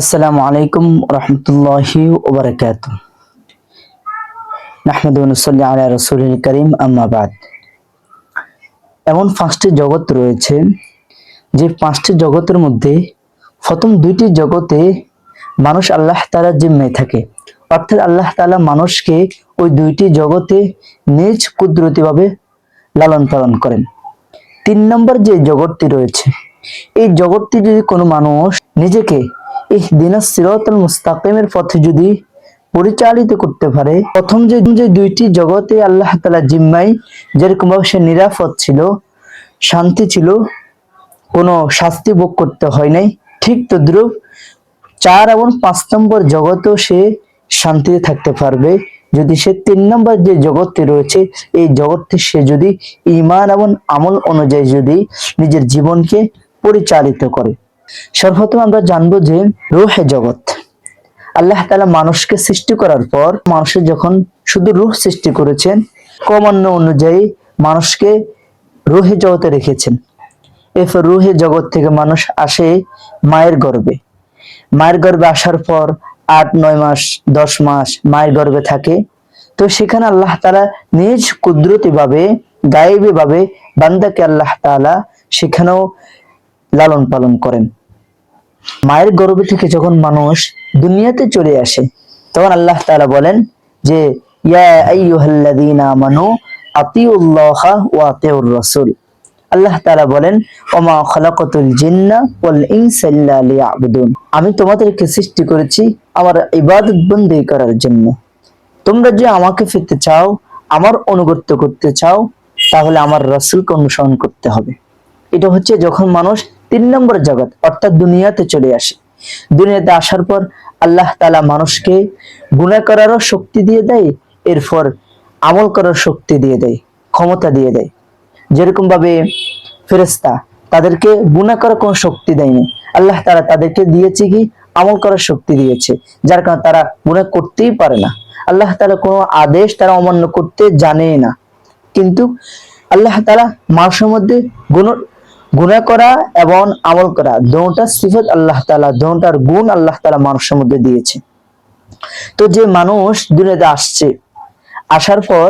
আসসালামু আলাইকুম রহমতুল্লাহি ওবরাকাত রসুল করিম আম্মাবাদ এমন পাঁচটি জগৎ রয়েছে, যে পাঁচটি জগতের মধ্যে প্রথম দুইটি জগতে মানুষ আল্লাহ তালা জিম্মে থাকে। অর্থাৎ আল্লাহ তালা মানুষকে ওই দুইটি জগতে নিজ কুদরতিভাবে লালন পালন করেন। তিন নম্বর যে জগৎটি রয়েছে, এই জগৎটি যদি কোনো মানুষ নিজেকে এই দিনা সিরতুল মুস্তাকিমের পথে যদি পরিচালিত করতে পারে, প্রথম যে যে দুইটি জগতে আল্লাহ তালা জিম্মাই যেরকম সে নিরাপদ ছিল, শান্তি ছিল, কোনো শাস্তি ভোগ করতে হয় নাই, ঠিক তদ্রুপ চার এবং পাঁচ নম্বর জগতেও সে শান্তিতে থাকতে পারবে। যদি সে তিন নম্বর যে জগৎটি রয়েছে, এই জগৎটি সে যদি ইমান এবং আমল অনুযায়ী যদি নিজের জীবনকে পরিচালিত করে। সর্বপ্রথম আমরা জানব যে রুহে জগৎ। আল্লাহ তালা মানুষকে সৃষ্টি করার পর মানুষের যখন শুধু রুহ সৃষ্টি করেছেন, ক্রমান্য অনুযায়ী মানুষকে রুহে জগতে রেখেছেন। এরপর রুহে জগৎ থেকে মানুষ আসে মায়ের গর্বে মায়ের গর্ভে আসার পর আট, নয় মাস, দশ মাস মায়ের গর্বে থাকে। তো সেখানে আল্লাহ তালা নিজ কুদরতি ভাবে গায়েবী ভাবে বান্দাকে আল্লাহ তালা সেখানেও লালন পালন করেন। মায়ের গর্ভ থেকে যখন মানুষ দুনিয়াতে চলে আসে, তখন আল্লাহ তাআলা বলেন যে আল্লাহ তাআলা বলেন, ওমা খালাকাতুল জিন্না আমি তোমাদেরকে সৃষ্টি করেছি আমার ইবাদত বন্দী করার জন্য। তোমরা যে আমাকে পেতে চাও, আমার অনুগত্য করতে চাও, তাহলে আমার রাসূলকে অনুসরণ করতে হবে। এটা হচ্ছে যখন মানুষ তিন নম্বর জগৎ, অর্থাৎ দুনিয়াতে চলে আসে। দুনিয়াতে আসার পর আল্লাহ তালা মানুষকে গুণা করারও শক্তি দিয়ে দেয়, এরপর আমল করার শক্তি দিয়ে দেয়, ক্ষমতা দিয়ে দেয়। যেরকম ভাবে ফেরেস্তা তাদেরকে গুণা করার কোনো শক্তি দেয়নি, আল্লাহ তারা তাদেরকে দিয়েছে কি? আমল করার শক্তি দিয়েছে, যার কারণে তারা গুণা করতেই পারে না। আল্লাহ তালা কোনো আদেশ তারা অমান্য করতে জানে না। কিন্তু আল্লাহ তালা মানুষের মধ্যে গুণ গুণা করা এবং আমল করা, দোটা সিফত আল্লাহ তালা দোটার গুণ আল্লাহ তালা মানুষের মধ্যে দিয়েছে। তো যে মানুষ দুনিয়াতে আসছে, আসার পর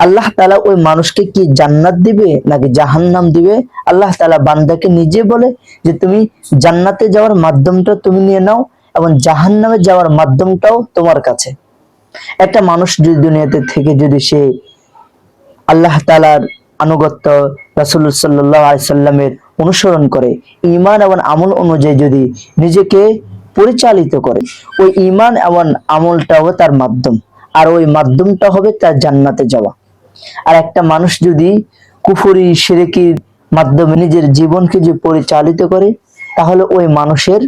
আল্লাহ তালা ওই মানুষকে কি জান্নাত দিবে নাকি জাহান্নাম দিবে? আল্লাহ তালা বান্দাকে নিজে বলে যে, তুমি জান্নাতে যাওয়ার মাধ্যমটা তুমি নিয়ে নাও এবং জাহান্নামে যাওয়ার মাধ্যমটাও তোমার কাছে। একটা মানুষ যদি দুনিয়াতে থেকে যদি সে আল্লাহ তালার আনুগত্য রাসুল সাল্লাহ অনুসরণ করে। ইমান এবং আমল অনুযায়ী যদি নিজেকে পরিচালিত করে, ওই ইমান এবং আমলটা হবে তার মাধ্যম। আর ওই মাধ্যমটা হবে তার জান্নাতে যাওয়া। আর একটা মানুষ যদি কুফুরি, সিরেকির মাধ্যমে নিজের জীবনকে যে পরিচালিত করে, তাহলে ওই মানুষের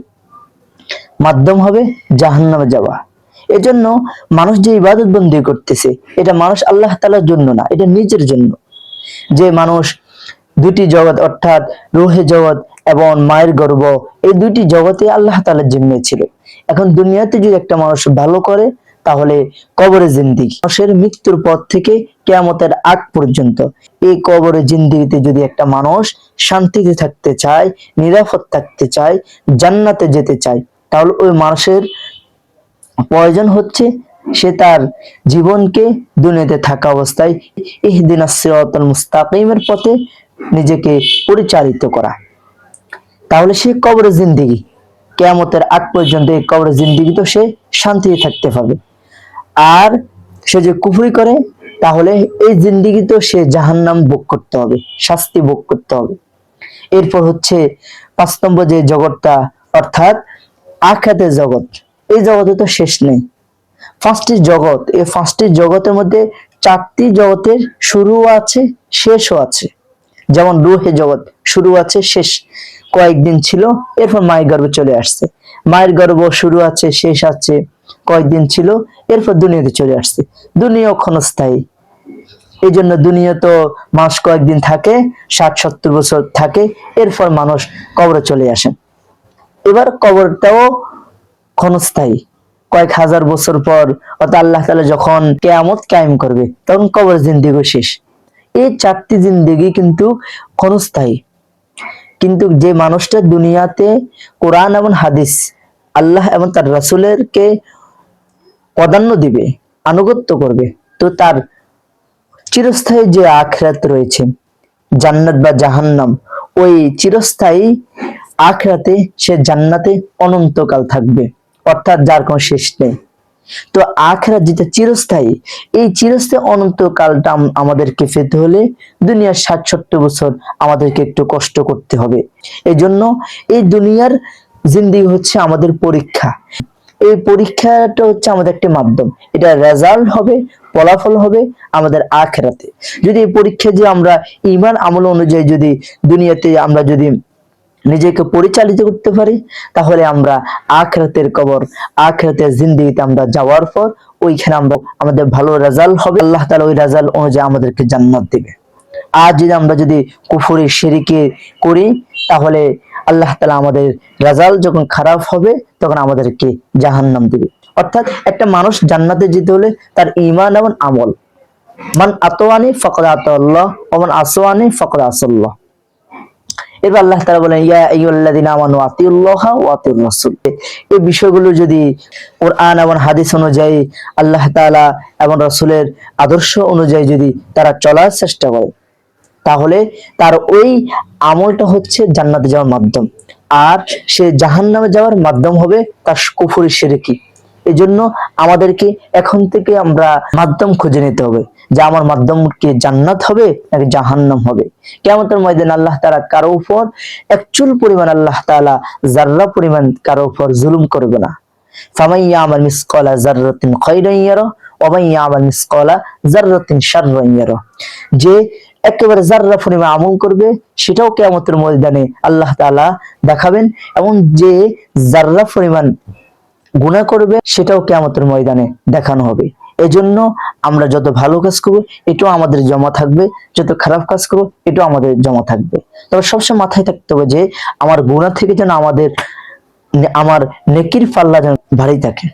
মাধ্যম হবে জাহান্নামে যাওয়া। এজন্য মানুষ যে ইবাদত বন্দি করতেছে, এটা মানুষ আল্লাহ তালার জন্য না, এটা নিজের জন্য। যে মানুষ দুটি জগৎ অর্থাৎ রোহে জগৎ এবং মায়ের গর্ব, এই দুইটি জগতে আল্লাহ তালার জিম্মে ছিল। এখন দুনিয়াতে যদি একটা মানুষ ভালো করে, তাহলে কবরে জিন্দিগি। মানুষের মৃত্যুর পর থেকে কেয়ামতের আগ পর্যন্ত এই কবরে জিন্দিগিতে যদি একটা মানুষ শান্তিতে থাকতে চায়, নিরাপদ থাকতে চায়, জান্নাতে যেতে চায়, তাহলে ওই মানুষের প্রয়োজন হচ্ছে সে তার জীবনকে দুনিয়াতে থাকা অবস্থায় ইহদিন মুস্তাকিমের পথে নিজেকে পরিচালিত করা। তাহলে সে কবরে জিন্দিগি, কেয়ামতের আগ পর্যন্ত এই কবরে জিন্দিগি তো সে শান্তিতে থাকতে পাবে আর সে যে কুফরি করে, তাহলে এই জিন্দিগি তো সে জাহান্নাম ভোগ করতে হবে, শাস্তি ভোগ করতে হবে। এরপর হচ্ছে পাঁচ নম্বর যে জগৎটা, অর্থাৎ আখাতের জগৎ, এই জগতে তো শেষ নেই। পাঁচটি জগৎ, এই পাঁচটি জগতের মধ্যে চারটি জগতের শুরুও আছে, শেষও আছে। যেমন রুহে জগৎ, শুরু আছে শেষ। কয়েকদিন ছিল, এরপর মায়ের গর্ভে চলে আসছে। মায়ের গর্ভ শুরু আছে, শেষ আছে, কয়েকদিন ছিল, এরপর দুনিয়াতে চলে আসছে। দুনিয়া ক্ষণস্থায়ী। এই জন্য দুনিয়া তো মাস কয়েকদিন থাকে, ষাট, সত্তর বছর থাকে, এরপর মানুষ কবরে চলে আসে। এবার কবরটাও ক্ষণস্থায়ী। কয়েক হাজার বছর পর, অর্থাৎ আল্লাহ তালা যখন কেয়ামত কায়েম করবে, তখন কবর জিন্দিগি শেষ। এই চারটি জিন্দিগি কিন্তু ক্ষণস্থায়ী। কিন্তু যে মানুষটা দুনিয়াতে কোরআন এবং হাদিস, আল্লাহ এবং তার রাসূলেরকে প্রাধান্য দিবে, আনুগত্য করবে, তো তার চিরস্থায়ী যে আখরাত রয়েছে, জান্নাত বা জাহান্নাম, ওই চিরস্থায়ী আখরাতে সে জান্নাতে অনন্তকাল থাকবে। অর্থাৎ যার কোনো শেষ নেই। তো আখরাত যেটা চিরস্থায়ী, এই চিরস্থায়ী অনন্তকালটা আমাদেরকে পেতে হলে দুনিয়ার ষাট সত্তর বছর আমাদেরকে একটু কষ্ট করতে হবে। এই জন্য এই দুনিয়ার জিন্দিগি হচ্ছে আমাদের পরীক্ষা। এই পরীক্ষাটা হচ্ছে আমাদের একটি মাধ্যম। এটা রেজাল্ট হবে, ফলাফল হবে আমাদের আখেরাতে। যদি এই পরীক্ষা যে আমরা ইমান আমল অনুযায়ী যদি দুনিয়াতে আমরা যদি নিজেকে পরিচালিত করতে পারি, তাহলে আমরা আখরাতের কবর, আখরাতের জিন্দিগিতে আমরা যাওয়ার পর ওইখানে আমরা, আমাদের ভালো রেজাল্ট হবে। আল্লাহ তালা ওই রেজাল্ট অনুযায়ী আমাদেরকে জান্নাত দেবে। আর যদি আমরা যদি কুফুরি শিরিকে করি, তাহলে আল্লাহ তালা আমাদের রেজাল্ট যখন খারাপ হবে, তখন আমাদেরকে জাহান্নাম দিবে। অর্থাৎ একটা মানুষ জান্নাতে যেতে হলে তার ইমান এবং আমল। মান আতওয়ানি ফাকদ আতাল্লাহ ওমান আসওয়ানি ফাকদ আসাল্লাহ এবার আল্লাহ তাআলা বলেন, ইয়া আইয়ুহাল্লাযিনা আমানু রাসূল এই বিষয়গুলো যদি কোরআন এবং হাদিস অনুযায়ী আল্লাহ তাআলা এবং রাসূলের আদর্শ অনুযায়ী যদি তারা চলার চেষ্টা করে, তাহলে তার ওই আমলটা হচ্ছে জান্নাতে যাওয়ার মাধ্যম। আর সে জাহান্নামে যাওয়ার মাধ্যম হবে তার কুফরি শিরকি এই জন্য আমাদেরকে এখন থেকে আমরা মাধ্যম খুঁজে নিতে হবে। যে আমার মাধ্যম কি জান্নাত হবে নাকি জাহান্নাম হবে। কেমতের ময়দান আল্লাহ তাআলা কারও উপর একচুল পরিমাণ আল্লাহ তাআলা জাররা পরিমাণ কারও উপর জুলুম করবে না। যে একেবারে জাররা পরিমাণ আমল করবে, সেটাও কিয়ামতের ময়দানে আল্লাহ তাআলা দেখাবেন। এবং যে জাররা পরিমাণ গুনাহ করবে, সেটাও কিয়ামতের ময়দানে দেখানো হবে। এজন্য আমরা যত ভালো কাজ করব, এটাও আমাদের জমা থাকবে। যত খারাপ কাজ করব, এটাও আমাদের জমা থাকবে। তবে সবসময় মাথায় থাকতে হবে যে, আমার গুণা থেকে যেন আমাদের আমার নেকির পাল্লা যেন ভারী থাকে।